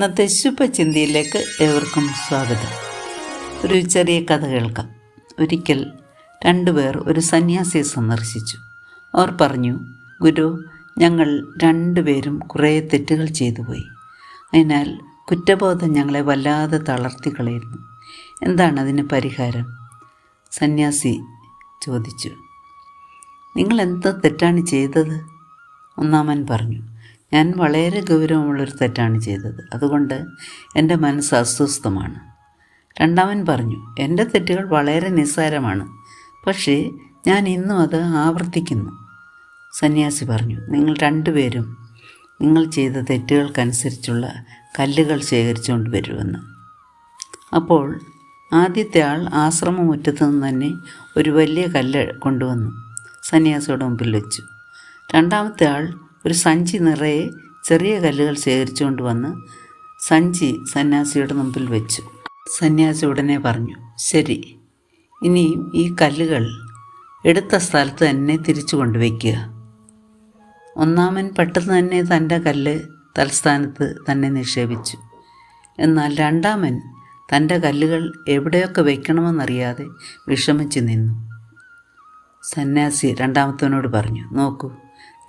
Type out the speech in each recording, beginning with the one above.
ഇന്നത്തെ ശുഭചിന്തയിലേക്ക് ഏവർക്കും സ്വാഗതം. ഒരു ചെറിയ കഥ കേൾക്കാം. ഒരിക്കൽ രണ്ടുപേർ ഒരു സന്യാസിയെ സന്ദർശിച്ചു. അവർ പറഞ്ഞു ഗുരു ഞങ്ങൾ രണ്ടുപേരും കുറേ തെറ്റുകൾ ചെയ്തു പോയി. അതിനാൽ കുറ്റബോധം ഞങ്ങളെ വല്ലാതെ തളർത്തി കളയുന്നു. എന്താണ് അതിന് പരിഹാരം? സന്യാസി ചോദിച്ചു. നിങ്ങൾ എന്ത് തെറ്റാണ് ചെയ്തത്? ഒന്നാമൻ പറഞ്ഞു. ഞാൻ വളരെ ഗൗരവമുള്ളൊരു തെറ്റാണ് ചെയ്തത്. അതുകൊണ്ട് എന്റെ മനസ്സ് അസ്വസ്ഥമാണ്. രണ്ടാമൻ പറഞ്ഞു എന്റെ തെറ്റുകൾ വളരെ നിസ്സാരമാണ്. പക്ഷേ ഞാൻ ഇന്നും അത് ആവർത്തിക്കുന്നു. സന്യാസി പറഞ്ഞു നിങ്ങൾ രണ്ടുപേരും നിങ്ങൾ ചെയ്ത തെറ്റുകൾക്കനുസരിച്ചുള്ള കല്ലുകൾ ശേഖരിച്ചുകൊണ്ട് വരുമെന്ന്. അപ്പോൾ ആദ്യത്തെ ആൾ ആശ്രമമുറ്റത്ത് നിന്ന് തന്നെ ഒരു വലിയ കല്ല് കൊണ്ടുവന്നു സന്യാസിയുടെ മുമ്പിൽ വെച്ചു. രണ്ടാമത്തെ ആൾ ഒരു സഞ്ചി നിറയെ ചെറിയ കല്ലുകൾ ശേഖരിച്ചുകൊണ്ട് വന്ന് സഞ്ചി സന്യാസിയുടെ മുമ്പിൽ വെച്ചു. സന്യാസി ഉടനെ പറഞ്ഞു ശരി ഇനിയും ഈ കല്ലുകൾ എടുത്ത സ്ഥലത്ത് തന്നെ തിരിച്ചു കൊണ്ടുവയ്ക്കുക. ഒന്നാമൻ പെട്ടെന്ന് തന്നെ തന്റെ കല്ല് തലസ്ഥാനത്ത് തന്നെ നിക്ഷേപിച്ചു. എന്നാൽ രണ്ടാമൻ തന്റെ കല്ലുകൾ എവിടെയൊക്കെ വയ്ക്കണമെന്നറിയാതെ വിഷമിച്ച് നിന്നു. സന്യാസി രണ്ടാമത്തവനോട് പറഞ്ഞു നോക്കൂ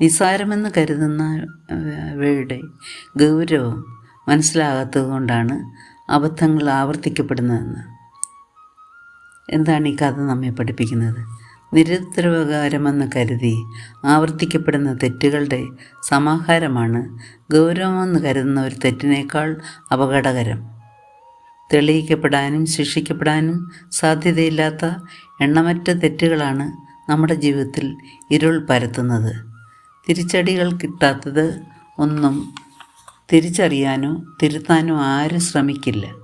നിസ്സാരമെന്ന് കരുതുന്നവയുടെ ഗൗരവം മനസ്സിലാകാത്തത് കൊണ്ടാണ് അബദ്ധങ്ങൾ ആവർത്തിക്കപ്പെടുന്നതെന്ന്. എന്താണ് ഈ കഥ നമ്മെ പഠിപ്പിക്കുന്നത്? നിരുത്തരവകാരമെന്ന് കരുതി ആവർത്തിക്കപ്പെടുന്ന തെറ്റുകളുടെ സമാഹാരമാണ് ഗൗരവമെന്ന് കരുതുന്ന ഒരു തെറ്റിനേക്കാൾ അപകടകരം. തെളിയിക്കപ്പെടാനും ശിക്ഷിക്കപ്പെടാനും സാധ്യതയില്ലാത്ത എണ്ണമറ്റ തെറ്റുകളാണ് നമ്മുടെ ജീവിതത്തിൽ ഇരുൾ പരത്തുന്നത്. തിരിച്ചടികൾ കിട്ടാത്തത് ഒന്നും തിരിച്ചറിയാനോ തിരുത്താനോ ആരും ശ്രമിക്കില്ല.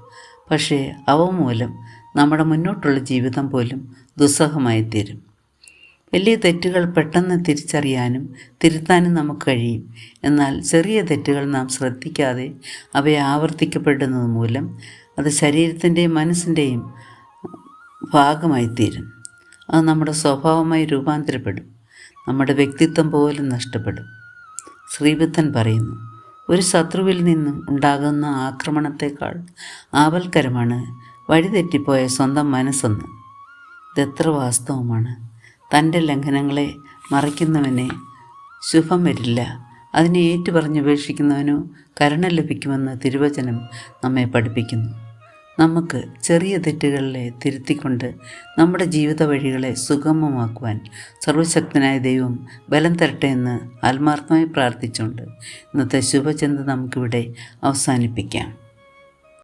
പക്ഷേ അവ മൂലം നമ്മുടെ മുന്നോട്ടുള്ള ജീവിതം പോലും ദുസ്സഹമായി തീരും വലിയ തെറ്റുകൾ പെട്ടെന്ന് തിരിച്ചറിയാനും തിരുത്താനും നമുക്ക് കഴിയും. എന്നാൽ ചെറിയ തെറ്റുകൾ നാം ശ്രദ്ധിക്കാതെ അവയെ ആവർത്തിക്കപ്പെടുന്നത് മൂലം അത് ശരീരത്തിന്റെയും മനസ്സിന്റെയും ഭാഗമായി തീരും അത് നമ്മുടെ സ്വഭാവമായി രൂപാന്തരപ്പെടും. നമ്മുടെ വ്യക്തിത്വം പോലും നഷ്ടപ്പെടും. ശ്രീബുദ്ധൻ പറയുന്നു ഒരു ശത്രുവിൽ നിന്നും ഉണ്ടാകുന്ന ആക്രമണത്തെക്കാൾ ആവൽക്കരമാണ് വഴിതെറ്റിപ്പോയ സ്വന്തം മനസ്സെന്ന്. ഇതെത്ര വാസ്തവമാണ്. തന്റെ ലംഘനങ്ങളെ മറയ്ക്കുന്നവനെ ശുഭം വരില്ല. അതിനെ ഏറ്റുപറഞ്ഞുപേക്ഷിക്കുന്നവനോ കരുണ ലഭിക്കുമെന്ന് തിരുവചനം നമ്മെ പഠിപ്പിക്കുന്നു. നമുക്ക് ചെറിയ തെറ്റുകളിലെ തിരുത്തിക്കൊണ്ട് നമ്മുടെ ജീവിത വഴികളെ സുഗമമാക്കുവാൻ സർവശക്തനായ ദൈവം ബലം തരട്ടെ എന്ന് ആത്മാർത്ഥമായി പ്രാർത്ഥിച്ചുകൊണ്ട് ഇന്നത്തെ ശുഭചിന്ത നമുക്കിവിടെ അവസാനിപ്പിക്കാം.